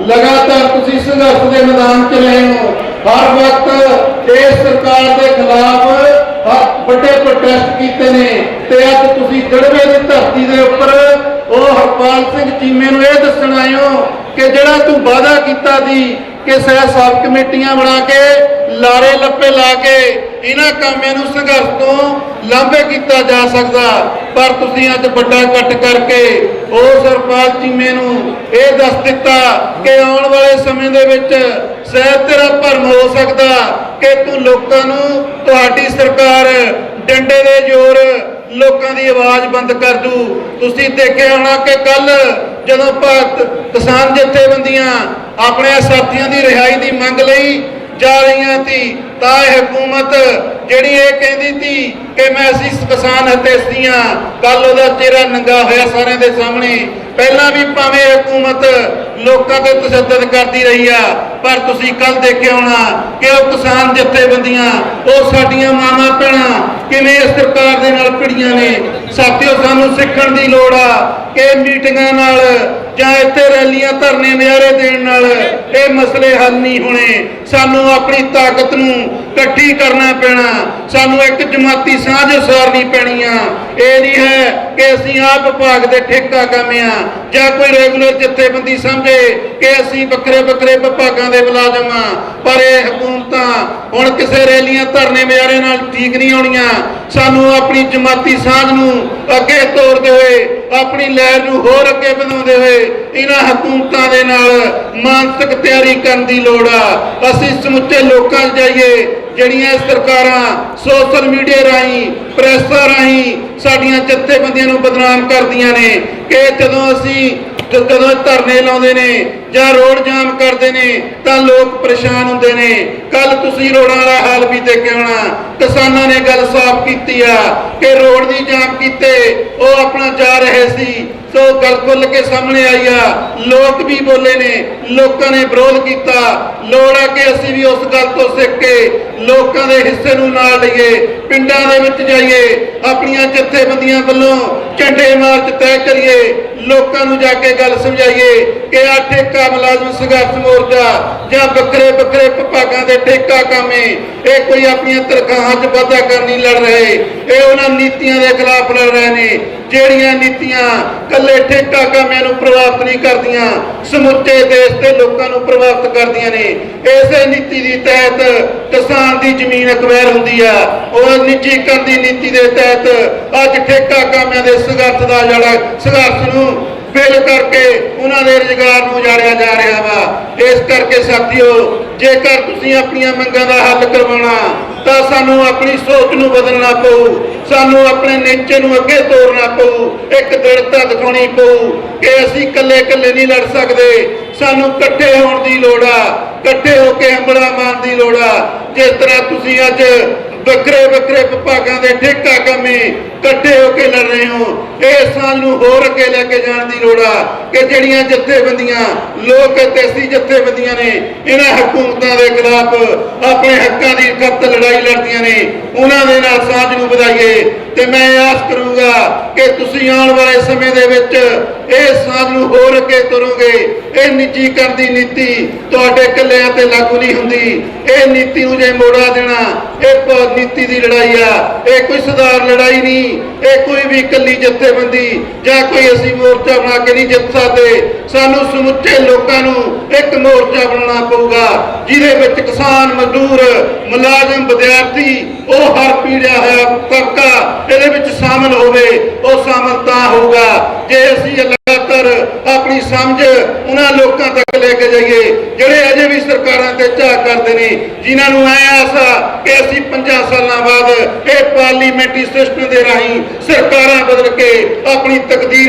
ਲਗਾਤਾਰ ਤੁਸੀਂ ਸੰਘਰਸ਼ ਦੇ ਮੈਦਾਨ 'ਚ ਰਹੇ ਹੋ। ਹਰ ਵਕਤ ਇਸ ਸਰਕਾਰ ਦੇ ਖਿਲਾਫ ਵੱਡੇ ਪ੍ਰੋਟੈਸਟ ਕੀਤੇ ਨੇ ਤੇ ਅੱਜ ਤੁਸੀਂ ਜੜਵੇ ਦੀ ਧਰਤੀ ਦੇ ਉੱਪਰ ਉਹ ਹਰਪਾਲ ਸਿੰਘ ਚੀਮੇ ਨੂੰ ਇਹ ਦੱਸਣ ਆਏ ਹੋ ਕਿ ਜਿਹੜਾ ਤੂੰ ਵਾਅਦਾ ਕੀਤਾ ਸੀ ਕਿ ਸਹਿ ਸਬ ਕਮੇਟੀਆਂ ਬਣਾ ਕੇ, ਲਾਰੇ ਲੱਪੇ ਲਾ ਕੇ ਇਹਨਾਂ ਕਾਮਿਆਂ ਨੂੰ ਸੰਘਰਸ਼ ਤੋਂ ਲਾਂਭੇ ਕੀਤਾ ਜਾ ਸਕਦਾ। ਪਰ ਤੁਸੀਂ ਅੱਜ ਵੱਡਾ ਕੱਟ ਕਰਕੇ ਉਹ ਸਰਪਾਲ ਚੀਮੇ ਨੂੰ ਇਹ ਦੱਸ ਦਿੱਤਾ ਕਿ ਆਉਣ ਵਾਲੇ ਸਮੇਂ ਦੇ ਵਿੱਚ ਸ਼ਾਇਦ ਤੇਰਾ ਭਰਮ ਹੋ ਸਕਦਾ ਕਿ ਤੂੰ ਲੋਕਾਂ ਨੂੰ ਤੁਹਾਡੀ ਸਰਕਾਰ ਡੰਡੇ ਦੇ ਜ਼ੋਰ ਲੋਕਾਂ ਦੀ ਆਵਾਜ਼ ਬੰਦ ਕਰ ਦੂ। ਤੁਸੀਂ ਦੇਖਿਆ ਹੋਣਾ ਕਿ ਕੱਲ ਜਦੋਂ ਭਾਰਤ ਕਿਸਾਨ ਜਥੇਬੰਦੀਆਂ ਆਪਣੇ ਸਾਥੀਆਂ ਦੀ ਰਿਹਾਈ ਦੀ ਮੰਗ ਲਈ ਜਾ ਰਹੀਆਂ ਸੀ, ਤਾਂ ਇਹ ਹਕੂਮਤ ਜਿਹੜੀ ਇਹ ਕਹਿੰਦੀ ਸੀ ਕਿ ਮੈਂ ਅਸੀਂ ਕਿਸਾਨ ਹਤੇਸੀਆਂ ਕੱਲ ਉਹਦਾ ਚਿਹਰਾ ਨੰਗਾ ਹੋਇਆ ਸਾਰਿਆਂ ਦੇ ਸਾਹਮਣੇ। ਪਹਿਲਾਂ ਵੀ ਭਾਵੇਂ ਹਕੂਮਤ ਲੋਕਾਂ ਤੇ ਤਸ਼ੱਦਦ ਕਰਦੀ ਰਹੀ ਆ ਪਰ ਤੁਸੀਂ ਕੱਲ ਦੇਖਿਆ ਹੋਣਾ ਕਿ ਉਹ ਕਿਸਾਨ ਜਥੇਬੰਦੀਆਂ, ਉਹ ਸਾਡੀਆਂ ਮਾਵਾਂ ਭੈਣਾਂ ਕਿਵੇਂ ਇਸ ਸਰਕਾਰ ਦੇ ਨਾਲ ਭਿੜੀਆਂ ਨੇ। ਸਾਥੀਓ, ਸਾਨੂੰ ਸਿੱਖਣ ਦੀ ਲੋੜ ਆ ਕਿ ਮੀਟਿੰਗਾਂ ਨਾਲ ਜਾਂ ਇੱਥੇ ਰੈਲੀਆਂ ਧਰਨੇ ਨਿਆਰੇ ਦੇਣ ਨਾਲ ਇਹ ਮਸਲੇ ਹੱਲ ਨਹੀਂ ਹੋਣੇ। ਸਾਨੂੰ ਆਪਣੀ ਤਾਕਤ ਨੂੰ ਇਕੱਠੀ ਕਰਨਾ ਪੈਣਾ। ਸਾਨੂੰ ਇੱਕ ਜਮਾਤੀ ਸਾਂਝ ਸਾਰਨੀ ਪੈਣੀ ਆ। ਇਹ ਨਹੀਂ ਹੈ ਕਿ ਅਸੀਂ ਆਪ ਵਿਭਾਗ ਦੇ ਠੇਕਾ ਕਾਮਿਆਂ ਜਾਂ ਕੋਈ ਰੈਗੂਲਰ ਜਥੇਬੰਦੀ ਸਮਝੇ ਕਿ ਅਸੀਂ ਵੱਖਰੇ ਵੱਖਰੇ ਵਿਭਾਗਾਂ ਦੇ ਮੁਲਾਜ਼ਮ ਪਰ ਇਹ ਹਕੂਮਤਾਂ ਹੁਣ ਕਿਸੇ ਰੈਲੀਆਂ ਧਰਨੇ ਮਿਆਰੇ ਨਾਲ ਠੀਕ ਨਹੀਂ ਆਉਣੀਆਂ। ਸਾਨੂੰ ਆਪਣੀ ਜਮਾਤੀ ਸਾਂਝ ਨੂੰ ਅੱਗੇ ਤੋਰਦੇ ਹੋਏ, ਆਪਣੀ ਲਹਿਰ ਨੂੰ ਹੋਰ ਅੱਗੇ ਵਧਾਉਂਦੇ ਹੋਏ, ਇਹਨਾਂ ਹਕੂਮਤਾਂ ਦੇ ਨਾਲ ਮਾਨਸਿਕ ਤਿਆਰੀ ਕਰਨ ਦੀ ਲੋੜ ਆ। ਅਸੀਂ ਸਮੁੱਚੇ ਲੋਕਾਂ 'ਚ ਜਾਈਏ, ਜਿਹੜੀਆਂ ਸਰਕਾਰਾਂ ਸੋਸ਼ਲ ਮੀਡੀਆ ਰਾਹੀਂ, ਪ੍ਰੈਸਾਂ ਰਾਹੀਂ ਸਾਡੀਆਂ ਜਥੇਬੰਦੀਆਂ ਨੂੰ ਬਦਨਾਮ ਕਰਦੀਆਂ ਨੇ, ਕਿ ਜਦੋਂ ਅਸੀਂ ਜਦੋਂ ਧਰਨੇ ਲਾਉਂਦੇ ਨੇ ਜਾਂ ਰੋਡ ਜਾਮ ਕਰਦੇ ਨੇ, ਤਾਂ ਲੋਕ ਪਰੇਸ਼ਾਨ ਹੁੰਦੇ ਨੇ। ਕੱਲ ਤੁਸੀਂ ਰੋਡਾਂ ਵਾਲਾ ਹਾਲ ਵੀ ਦੇਖਿਆ ਹੋਣਾ। ਕਿਸਾਨਾਂ ਨੇ ਗੱਲ ਸਾਫ਼ ਕੀਤੀ ਆ ਕਿ ਰੋਡ ਦੀ ਜਾਮ ਕੀਤੇ, ਉਹ ਆਪਣਾ ਜਾ ਰਹੇ ਸੀ। ਸੋ ਗੱਲ ਖੁੱਲ ਕੇ ਸਾਹਮਣੇ ਆਈ ਆ। ਲੋਕ ਵੀ ਬੋਲੇ ਨੇ, ਲੋਕਾਂ ਨੇ ਵਿਰੋਧ ਕੀਤਾ। ਲੋੜ ਆ ਕਿ ਅਸੀਂ ਵੀ ਉਸ ਗੱਲ ਤੋਂ ਸਿੱਖ ਕੇ ਲੋਕਾਂ ਦੇ ਹਿੱਸੇ ਨੂੰ ਨਾਲ ਲਈਏ, ਪਿੰਡਾਂ ਦੇ ਵਿੱਚ ਜਾਈਏ, ਆਪਣੀਆਂ ਜਥੇਬੰਦੀਆਂ ਵੱਲੋਂ ਝੰਡੇ ਮਾਰਚ ਤੈਅ ਕਰੀਏ, ਲੋਕਾਂ ਨੂੰ ਜਾ ਕੇ ਗੱਲ ਸਮਝਾਈਏ ਕਿ ਆ ਠੇਕਾ ਮੁਲਾਜ਼ਮ ਸੰਘਰਸ਼ ਮੋਰਚਾ ਜਾਂ ਵੱਖਰੇ ਵੱਖਰੇ ਵਿਭਾਗਾਂ ਦੇ ਠੇਕਾ ਕਾਮੇ ਇਹ ਕੋਈ ਆਪਣੀਆਂ ਤਰਖਾਹਾਂ 'ਚ ਵਾਧਾ ਕਰਨ ਨਹੀਂ ਲੜ ਰਹੇ, ਇਹ ਉਹਨਾਂ ਨੀਤੀਆਂ ਦੇ ਖਿਲਾਫ ਲੜ ਰਹੇ ਨੇ, ਜਿਹੜੀਆਂ ਨੀਤੀਆਂ ਕੱਲੇ ਠੇਕਾ ਕਾਮਿਆਂ ਨੂੰ ਪ੍ਰਭਾਵਿਤ ਨਹੀਂ ਕਰਦੀਆਂ, ਸਮੁੱਚੇ ਦੇਸ਼ ਦੇ ਲੋਕਾਂ ਨੂੰ ਪ੍ਰਭਾਵਿਤ ਕਰਦੀਆਂ ਨੇ। ਇਸੇ ਨੀਤੀ ਦੀ ਤਹਿਤ ਕਿਸਾਨ ਦੀ ਜ਼ਮੀਨ ਅਕਵਾਇਰ ਹੁੰਦੀ ਆ। ਉਹ ਨਿੱਜੀਕਰਨ ਦੀ ਨੀਤੀ ਦੇ ਤਹਿਤ ਅੱਜ ਠੇਕਾ ਕਾਮਿਆਂ ਦੇ ਸੰਘਰਸ਼ ਦਾ ਜਿਹੜਾ ਸੰਘਰਸ਼ ਨੂੰ ਫੇਲ ਕਰਕੇ ਉਹਨਾਂ ਦੇ ਰੁਜ਼ਗਾਰ ਨੂੰ ਉਜਾੜਿਆ ਜਾ ਰਿਹਾ ਵਾ। ਇਸ ਕਰਕੇ ਸਾਥੀਓ, ਜੇਕਰ ਤੁਸੀਂ ਆਪਣੀਆਂ ਮੰਗਾਂ ਦਾ ਹੱਲ ਕਰਵਾਉਣਾ, ਤਾਂ ਸਾਨੂੰ ਆਪਣੀ ਸੋਚ ਨੂੰ ਬਦਲਣਾ ਪਊ। ਸਾਨੂੰ ਆਪਣੇ ਨੇਚੇ ਨੂੰ ਅੱਗੇ ਤੋਰਨਾ ਪਊ, ਇੱਕ ਦ੍ਰਿੜਤਾ ਦਿਖਾਉਣੀ ਪਊ ਕਿ ਅਸੀਂ ਇਕੱਲੇ ਇਕੱਲੇ ਨਹੀਂ ਲੜ ਸਕਦੇ। ਸਾਨੂੰ ਇਕੱਠੇ ਹੋਣ ਦੀ ਲੋੜ ਆ, ਇਕੱਠੇ ਹੋ ਕੇ ਹੰਬੜਾ ਮਾਰਨ ਦੀ ਲੋੜ ਆ। ਜਿਸ ਤਰ੍ਹਾਂ ਤੁਸੀਂ ਅੱਜ ਵੱਖਰੇ ਵੱਖਰੇ ਵਿਭਾਗਾਂ ਦੇ ਠੇਕਾ ਕੰਮੇ ਇਕੱਠੇ ਹੋ ਕੇ ਲੜ ਰਹੇ ਹੋ। ਇਹ ਸਾਲ ਨੂੰ ਹੋਰ ਅੱਗੇ ਲੈ ਕੇ ਜਾਣ ਦੀ ਲੋੜ ਆ ਕਿ ਜਿਹੜੀਆਂ ਜਥੇਬੰਦੀਆਂ, ਲੋਕ ਦੇਸੀ ਜਥੇਬੰਦੀਆਂ ਨੇ, ਇਹਨਾਂ ਹਕੂਮਤਾਂ ਦੇ ਖਿਲਾਫ ਆਪਣੇ ਹੱਕਾਂ ਦੀ ਖਪਤ ਲੜਾਈ ਲੜਦੀਆਂ ਨੇ, ਉਹਨਾਂ ਦੇ ਨਾਲ ਸਾਂਝ ਨੂੰ ਵਧਾਈਏ। ਤੇ ਮੈਂ ਆਸ ਕਰੂੰਗਾ ਕਿ ਤੁਸੀਂ ਆਉਣ ਵਾਲੇ ਸਮੇਂ ਦੇ ਵਿੱਚ ਇਹ ਸਾਂਝ ਨੂੰ ਹੋਰ ਅੱਗੇ ਤੁਰੋਗੇ। ਇਹ ਨਿੱਜੀਕਰਨ ਦੀ ਨੀਤੀ ਤੁਹਾਡੇ ਇਕੱਲਿਆਂ ਤੇ ਲਾਗੂ ਨਹੀਂ ਹੁੰਦੀ। ਇਹ ਨੀਤੀ ਨੂੰ ਜੇ ਮੋੜਾ ਦੇਣਾ, ਇਹ ਨੀਤੀ ਦੀ ਲੜਾਈ ਆ। ਇਹ ਕੋਈ ਸੁਧਾਰ ਲੜਾਈ ਨਹੀਂ। ਇਹ ਕੋਈ ਵੀ ਇਕੱਲੀ ਜਥੇਬੰਦੀ ਜਾਂ ਕੋਈ ਅਸੀਂ ਮੋਰਚਾ ਬਣਾ ਕੇ ਨਹੀਂ ਜਿੱਤ ਸਕਦੇ। ਸਾਨੂੰ ਸਮੁੱਚੇ ਲੋਕਾਂ ਨੂੰ ਇੱਕ ਮੋਰਚਾ ਬਣਾਉਣਾ ਪਊਗਾ, ਜਿਹਦੇ ਵਿੱਚ ਕਿਸਾਨ, ਮਜ਼ਦੂਰ, ਮੁਲਾਜ਼ਮ, ਵਿਦਿਆਰਥੀ, ਉਹ ਹਰ ਪੀੜਿਆ ਹੋਇਆ ਤਬਕਾ ਇਹਦੇ ਵਿੱਚ ਸ਼ਾਮਲ ਹੋਵੇ, ਉਹ ਸ਼ਾਮਲ ਤਾਂ ਹੋਊਗਾ। ਜੇ ਅਸੀਂ ਲਗਾਤਾਰ ਆਪਣੀ ਸਮਝ ਉਹਨਾਂ ਲੋਕਾਂ ਤੱਕ ਲੈ ਕੇ ਜਾਈਏ, ਜਿਹੜੇ ਅਜੇ ਵੀ ਸਰਕਾਰਾਂ ਤੇ ਝਾਕ ਕਰਦੇ ਨੇ, ਜਿਨ੍ਹਾਂ ਨੂੰ ਐ ਆਸਾ ਕਿ ਅਸੀਂ 50 ਸਾਲਾਂ ਬਾਅਦ ਇਹ ਪਾਰਲੀਮੈਂਟਰੀ ਸਿਸਟਮ ਦੇ ਰਾਹੀਂ ਸਰਕਾਰਾਂ ਬਦਲ ਕੇ ਆਪਣੀ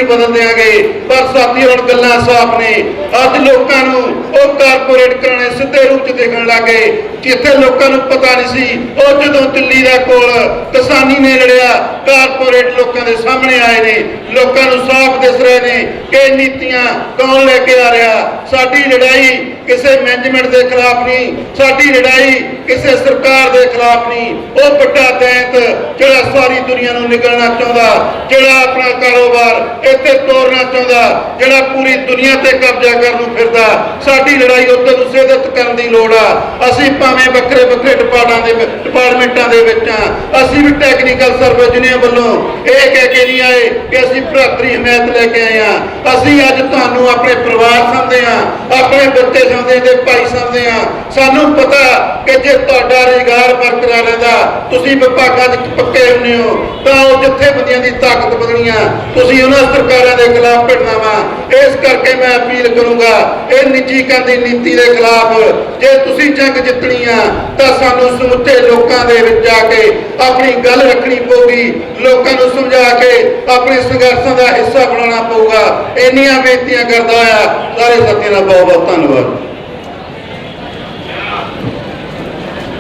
ਬਦਲ ਦਿਆਂਗੇ ਪਰ ਸਾਥੀ ਹੁਣ ਗੱਲਾਂ ਸਾਫ਼ ਨੇ। ਅੱਜ ਲੋਕਾਂ ਨੂੰ ਉਹ ਕਾਰਪੋਰੇਟ ਕਰਾਣੇ ਸਿੱਧੇ ਰੂਪ ਚ ਦੇਖਣ ਲੱਗੇ ਜਿੱਥੇ ਲੋਕਾਂ ਨੂੰ ਪਤਾ ਨਹੀਂ ਸੀ ਉਹ ਜਦੋਂ ਦਿੱਲੀ ਦਾ ਕੋਲ ਕਿਸਾਨੀ ਨੇ ਲੜਿਆ ਕਾਰਪੋਰੇਟ ਲੋਕਾਂ ਦੇ ਸਾਹਮਣੇ ਆਏ ਨੇ। ਲੋਕਾਂ ਨੂੰ ਸਾਫ਼ ਦਿਸ ਰਹੇ ਨੇ ਕਿ ਨੀਤੀਆਂ ਕੌਣ ਲੈ ਕੇ ਆ ਰਿਹਾ। ਸਾਡੀ ਲੜਾਈ ਕਿਸੇ ਮੈਨੇਜਮੈਂਟ ਦੇ ਖਿਲਾਫ ਨਹੀਂ, ਸਾਡੀ ਲੜਾਈ ਕਿਸੇ ਸਰਕਾਰ ਦੇ ਖਿਲਾਫ ਨਹੀਂ। ਉਹ ਵੱਡਾ ਦੈਂਤ ਜਿਹੜਾ ਸਾਰੀ ਦੁਨੀਆ ਨੂੰ ਨਿਕਲਣਾ ਚਾਹੁੰਦਾ, ਜਿਹੜਾ ਆਪਣਾ ਕਾਰੋਬਾਰ ਇੱਥੇ ਤੋਰਨਾ ਚਾਹੁੰਦਾ, ਜਿਹੜਾ ਪੂਰੀ ਦੁਨੀਆ ਤੇ ਕਬਜ਼ਾ ਕਰਨ ਨੂੰ ਫਿਰਦਾ, ਸਾਡੀ ਲੜਾਈ ਉੱਤੇ ਨੂੰ ਸਿੱਧਤ ਕਰਨ ਦੀ ਲੋੜ ਆ। ਅਸੀਂ ਭਾਵੇਂ ਵੱਖਰੇ ਵੱਖਰੇ ਡਿਪਾਰਟਾਂ ਦੇ ਡਿਪਾਰਟਮੈਂਟਾਂ ਦੇ ਵਿੱਚ ਆ। ਅਸੀਂ ਟੈਕਨੀਕਲ ਸਰਵਿਸ ਯੂਨੀਅਨ ਵੱਲੋਂ ਇਹ ਕਹਿ ਕੇ ਨਹੀਂ ਆਏ ਕਿ ਅਸੀਂ ਭਰਾਤਰੀ ਹਮਾਇਤ ਲੈ ਕੇ ਆਏ ਆ ਅਸੀਂ ਅੱਜ ਤੁਹਾਨੂੰ ਆਪਣੇ ਪਰਿਵਾਰ ਸਮਝਦੇ ਆ ਆਪਣੇ ਬੱਚੇ ਸਮਝਦੇ ਤੇ ਭਾਈ ਸਮਝਦੇ ਆ ਸਾਨੂੰ ਪਤਾ ਕਿ ਜੇ ਤੁਹਾਡਾ ਰੁਜ਼ਗਾਰ ਬਰਕਰਾਰ ਰਹਿੰਦਾ ਤੁਸੀਂ ਵਿਭਾਗਾਂ 'ਚ ਪੱਕੇ ਹੁੰਦੇ ਹੋ, ਤਾਂ ਉਹ ਜਥੇਬੰਦੀਆਂ ਦੀ ਤਾਕਤ ਵਧਣੀ ਆ। ਤੁਸੀਂ ਉਹਨਾਂ ਸਰਕਾਰਾਂ ਦੇ ਖਿਲਾਫ ਭਿੜਨਾ ਵਾ। ਇਸ ਕਰਕੇ ਮੈਂ ਅਪੀਲ ਕਰੂੰਗਾ, ਇਹ ਨਿੱਜੀਕਰਨ ਦੀ ਨੀਤੀ ਦੇ ਖਿਲਾਫ ਜੇ ਤੁਸੀਂ ਜੰਗ ਜਿੱਤਣੀ ਆ, ਤਾਂ ਸਾਨੂੰ ਸਮੁੱਚੇ ਲੋਕਾਂ ਦੇ ਵਿੱਚ ਜਾ ਕੇ ਆਪਣੀ ਗੱਲ ਰੱਖਣੀ ਪਊਗੀ। ਲੋਕਾਂ ਨੂੰ ਸਮਝਾ ਕੇ ਆਪਣੇ ਸੰਘਰਸ਼ਾਂ ਦਾ ਹਿੱਸਾ ਬਣਾਉਣਾ ਪਊਗਾ। ਇੰਨੀਆਂ ਬੇਨਤੀਆਂ ਕਰਦਾ ਆ। ਸਾਰੇ ਸਾਥੀਆਂ ਦਾ ਬਹੁਤ ਬਹੁਤ ਧੰਨਵਾਦ।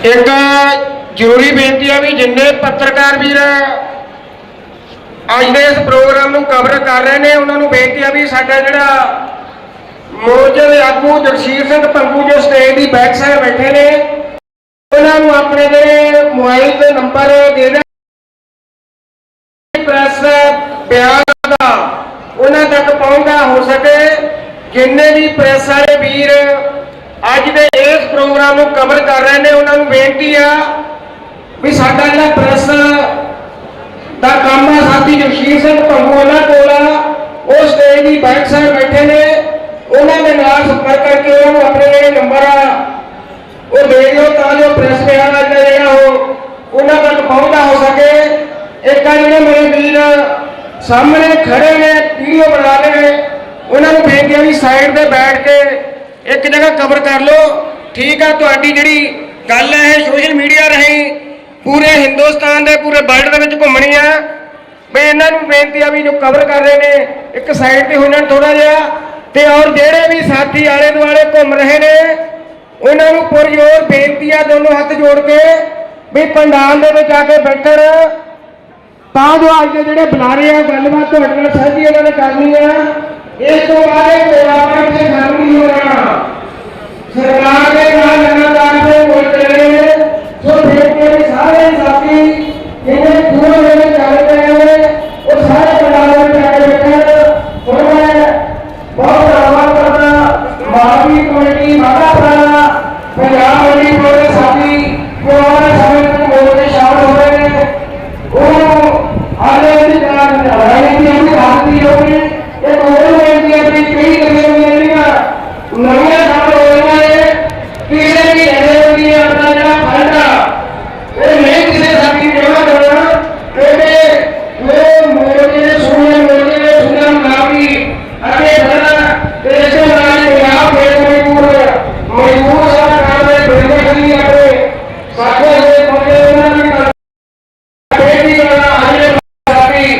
ਇੱਕ ਜ਼ਰੂਰੀ ਬੇਨਤੀ ਆ ਵੀ ਜਿੰਨੇ ਪੱਤਰਕਾਰ ਵੀਰ ਅੱਜ ਦੇ ਇਸ ਪ੍ਰੋਗਰਾਮ ਨੂੰ ਕਵਰ ਕਰ ਰਹੇ ਨੇ, ਉਹਨਾਂ ਨੂੰ ਬੇਨਤੀ ਆ ਵੀ ਸਾਡਾ ਜਿਹੜਾ ਮੋਰਚੇ ਦੇ ਆਗੂ ਜਗਸੀਰ ਸਿੰਘ ਪੰਗੂ ਜੋ ਸਟੇਜ ਦੀ ਬੈਕ ਸਾਈਡ ਬੈਠੇ ਨੇ, ਉਹਨਾਂ ਨੂੰ ਆਪਣੇ ਜਿਹੜੇ ਮੋਬਾਈਲ ਦੇ ਨੰਬਰ ਦੇ ਪ੍ਰੈਸ ਬਿਆਨ ਦਾ, ਉਹਨਾਂ ਤੱਕ ਪਹੁੰਚਦਾ ਹੋ ਸਕੇ। ਜਿੰਨੇ ਵੀ ਪ੍ਰੈਸ ਵਾਲੇ ਵੀਰ ਅੱਜ ਦੇ ਇਸ ਪ੍ਰੋਗਰਾਮ ਨੂੰ ਕਵਰ ਕਰ ਰਹੇ ਨੇ, ਉਹਨਾਂ ਨੂੰ ਬੇਨਤੀ ਆ ਵੀ ਸਾਡਾ ਜਿਹੜਾ ਪ੍ਰੈਸ ਦਾ ਕੰਮ ਆ ਸਾਥੀ ਜਗਸ਼ੀਰ ਸਿੰਘ ਭੰਗੂ ਉਹਨਾਂ ਕੋਲ ਆ, ਉਹ ਸਟੇਜ ਦੀ ਬੈਕ ਸਾਈਡ ਬੈਠੇ ਨੇ। ਉਹਨਾਂ ਦੇ ਨਾਲ ਸੰਪਰਕ ਕਰਕੇ ਉਹਨਾਂ ਨੂੰ ਆਪਣੇ ਜਿਹੜੇ ਨੰਬਰ ਆ, ਉਹ ਦੇ ਦਿਓ, ਤਾਂ ਜੋ ਪ੍ਰੈਸ ਬਿਆਨ ਆ ਜਿਹੜਾ ਜਿਹੜਾ ਉਹ ਉਹਨਾਂ ਤੱਕ ਪਹੁੰਚਦਾ ਹੋ ਸਕੇ। ਇੱਕ ਆ ਜਿਹੜੇ ਮੇਰੇ ਵੀਰ ਸਾਹਮਣੇ ਖੜੇ ਨੇ ਵੀਡੀਓ ਬਣਾ ਰਹੇ ਨੇ। ਉਹਨਾਂ ਨੂੰ ਬੇਨਤੀ ਆ ਵੀ ਸਾਈਡ ਤੇ ਬੈਠ ਕੇ ਇੱਕ ਜਗ੍ਹਾ ਕਵਰ ਕਰ ਲਓ। ਠੀਕ ਆ, ਤੁਹਾਡੀ ਜਿਹੜੀ ਗੱਲ ਹੈ, ਇਹ ਸੋਸ਼ਲ ਮੀਡੀਆ ਰਾਹੀਂ ਪੂਰੇ ਹਿੰਦੁਸਤਾਨ ਦੇ, ਪੂਰੇ ਵਰਲਡ ਦੇ ਵਿੱਚ ਘੁੰਮਣੀ ਆ। ਵੀ ਇਹਨਾਂ ਨੂੰ ਬੇਨਤੀ ਆ ਵੀ ਜੋ ਕਵਰ ਕਰ ਰਹੇ ਨੇ, ਇੱਕ ਸਾਈਡ ਤੇ ਹੋ ਜਾਣ ਥੋੜਾ ਜਿਹਾ ਤੇ ਔਰ ਜਿਹੜੇ ਵੀ ਸਾਥੀ ਆਲੇ ਦੁਆਲੇ ਘੁੰਮ ਰਹੇ ਨੇ, ਉਹਨਾਂ ਨੂੰ ਪੁਰਜੋਰ ਬੇਨਤੀ ਆ ਦੋਨੋਂ ਹੱਥ ਜੋੜ ਕੇ ਵੀ ਪੰਡਾਲ ਦੇ ਵਿੱਚ ਆ ਕੇ ਬੈਠਣ। ਤਾਂ ਜੋ ਅੱਜ ਦੇ ਜਿਹੜੇ ਬੁਲਾਰੇ ਆ, ਗੱਲਬਾਤ ਤੁਹਾਡੇ ਨਾਲ ਸਾਂਝੀ ਇਹਨਾਂ ਨੇ ਕਰਨੀ ਆ। ਇਸ ਤੋਂ ਬਾਅਦ ਇਹ ਪ੍ਰੋਗਰਾਮ ਤੇ ਖਤਮ ਨਹੀਂ ਹੋਣਾ। ਸਰਕਾਰ ਦੇ ਨਾਲ ਲਗਾਤਾਰ ਦੇ ਕੋਲ ਚੱਲੇ ਨੇ ਸੋ ਬੇਨਤੀ ਵੀ ਸਾਰੇ ਸਾਥੀ ਜਿਹੜੇ ਦੂਰ ਦੇ ਵਿੱਚ ਚੱਲ ਰਹੇ ਨੇ ਉਹ ਸਾਰੇ ਪੰਡਾਲ ਦੇ ਵਿੱਚ ਆ ਕੇ ਬੈਠਣ ਹੁਣ ਮੈਂ ਬਹੁਤ ਧੰਨਵਾਦ ਕਰਦਾ ਮਾਨਵੀ ਕਮੇਟੀ ਮਾਤਾ ਪ੍ਰਾਣਾ ਪੰਜਾਬ ਮੰਡੀ ਬੋਰਡ ਦੇ ਸਾਥੀ ਜੋ ਹਮਾਰੇ ਸਮੇਂ ਤੱਕ ਮੋੜ ਦੇ ਸ਼ਾਮਲ ਹੋ ਰਹੇ ਨੇ ਉਹ ਆਲੇ ਦੀ ਤਰ੍ਹਾਂ ਲੜਾਈ ਦੀ ਆਪਣੀ ਹਾਲਤੀ ਹੋਣੀ ਇਹ ਕੋਲ ਬੇਨਤੀ ਹੈ ਕਿ ਕਈ ਗਤੀਵਿਧੀਆਂ ਜਿਹੜੀਆਂ ਨਵੀਆਂ ਸ਼ਾਮਲ ਹੋ ਰਹੀਆਂ ਨੇ ਕਿਸੇ ਵੀ ਐਨਐਸਪੀ ਆਪਣਾ ਜਿਹੜਾ ਫੰਡ ਆ ਇਹ ਨਹੀਂ ਕਿਸੇ ਸਾਥੀ ਨੂੰ ਜਮ੍ਹਾਂ ਕਰਨਾ ਕਿਉਂਕਿ ਉਹ ਮੋਰਚੇ ਦੇ ਸੋਹਣੇ ਮੋਰਚੇ ਦੇ ਸੁਣਨ ਮੁਕਾਬਲੀ ਅਤੇ ਬਣਾ ਦੇਸ਼ ਦੇ ਨਾਲ ਪੰਜਾਬ ਦੇ ਮਜ਼ਦੂਰ ਮਜ਼ਦੂਰ ਸਰਕਾਰ ਦੇ ਬੇਨਤੀ ਆਪਣੇ ਸਾਥੀਆਂ ਦੇ ਕੋਲੇ ਉਹਨਾਂ ਦੀ ਬੇਟੀ ਕਰਨਾ ਹਰੇ ਸਾਥੀ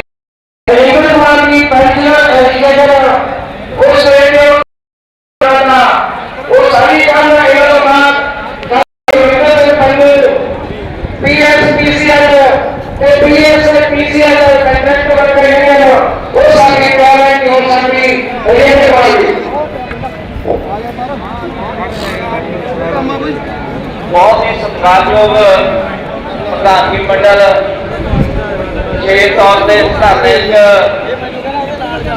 ਰੇਗਨ ਕੁਮਾਰ ਦੀ ਪਹਿਲਾ ਐਜੂਕੇਸ਼ਨ ਉਸ ਰੇਡੀਓ ਕਰਨਾ ਉਹ ਸਾਰੀ ਕਰਨਾ ਇਹ ਤੋਂ ਬਾਅਦ ਦੇ ਪਹਿਲੇ ਪੀਐਸਪੀਸੀਐਲ ਤੇ ਪੀਐਸਪੀਸੀਐਲ ਕੰਟੈਕਟ ਕਰ ਰਹੇ ਨੇ ਉਹ ਸਾਰੀ ਗਵਰਨਮੈਂਟ ਹੋ ਸਕਦੀ ਰੇਟ ਵਾਲੀ ਬਹੁਤ ਹੀ ਸਤਿਕਾਰਯੋਗ ਪ੍ਰਧਾਨਗੀ ਮੰਡਲ ਜੇ ਤੌਰ ਤੇ ਸਾਡੇ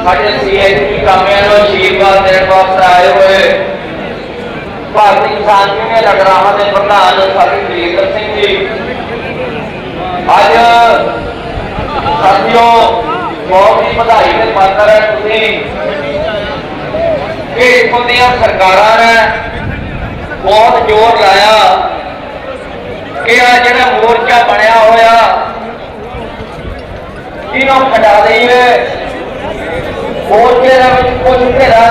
ਸਾਡੇ ਸੀਐਚਪੀ ਕਾਮਿਆਂ ਨੂੰ ਆਸ਼ੀਰਵਾਦ ਦੇਣ ਵਾਸਤੇ ਆਏ ਹੋਏ ਭਾਰਤੀ ਕਿਸਾਨ ਯੂਨੀਅਨ ਅਗਰਾਹਾਂ ਦੇ ਪ੍ਰਧਾਨ ਸਾਥੀ ਦਲੀਪ ਸਿੰਘ ਜੀ। ਅੱਜ ਸਾਥੀਓ, ਬਹੁਤ ਹੀ ਵਧਾਈ ਦੇ ਪਾਤਰ ਹੈ। ਤੁਸੀਂ ਕਿ ਇੱਥੋਂ ਦੀਆਂ ਸਰਕਾਰਾਂ ਨੇ ਬਹੁਤ ਜ਼ੋਰ ਲਾਇਆ। ਕਿ ਆ ਜਿਹੜਾ ਮੋਰਚਾ ਬਣਿਆ ਹੋਇਆ? ਇਹਨੂੰ ਕਟਾ ਦਈਏ? ਮੋਰਚੇ ਦਾ ਵਿੱਚ ਕੁਝ ਘੇਰਾ